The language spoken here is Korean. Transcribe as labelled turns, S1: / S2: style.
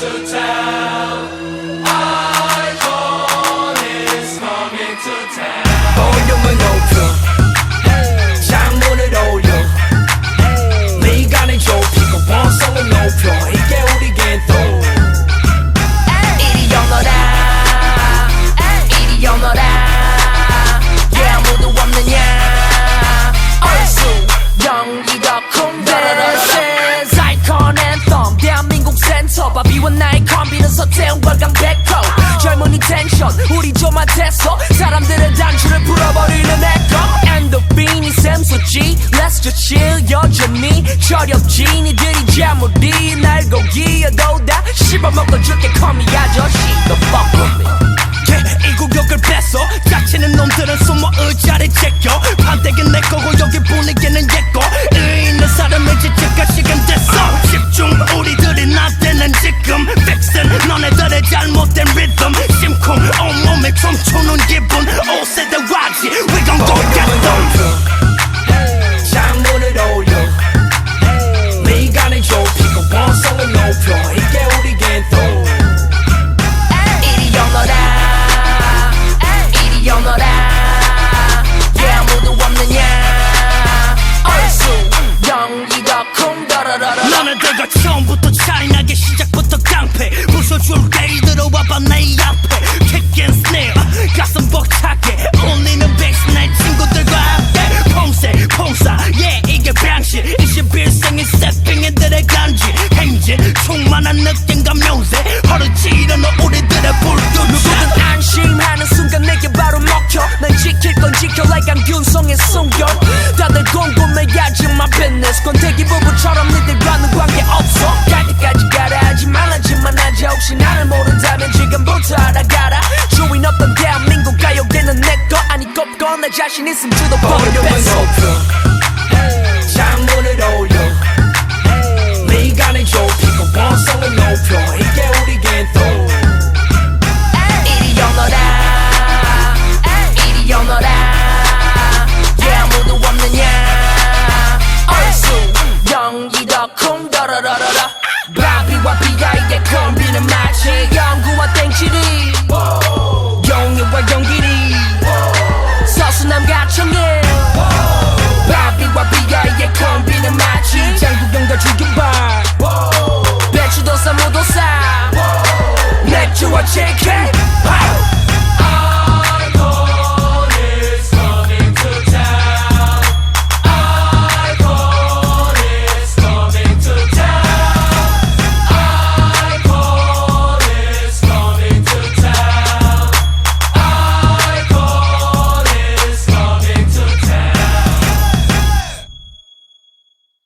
S1: to town. 성과강 100% 젊은이 텐션 우리 좀한테서 사람들의 단추를 풀어버리는 에코. 엔도핀이 샘솟지 Let's just chill 여전히 저렵지 니들이 아무리 날 고기여도 다 씹어먹어줄게 call me 아저씨. The fuck with me.
S2: 이 구역을 뺐어. 짜치는 놈들은 숨어 의자를 제껴. 판때기는 내 거고 여기 분위기는 얘거 차이나게 시작부터 깡패. 부숴줄 때 들어와봐 내 앞에. Kick and snare 가슴 벅차게. 울리는 베이스 내 친구들과 함께. 폼세 폼사 yeah 이게 방식 21세기 세핑이들의 간지 행진 충만한 느낌
S1: 해하지 my business. 권태기 부부처럼 니들과는 관계 없어. 갈 때까지 가라. 하지 말라지만 하자 혹시 나를 모른다면 지금부터 알아가라. 주인 없던 대한민국 가요계는 내거 아니 꼽고 내 자신 있음 주도 버려 뺐어 연기 더 쿵더러러러러 바비와 비아이의 콤비는 마치 연구와 땡치리. 용유와 연기리. 서수남과 청일 바비와 비아이의 콤비는 마치 장국영과 주경발. 배추도사 무도사. 맥주와 치킨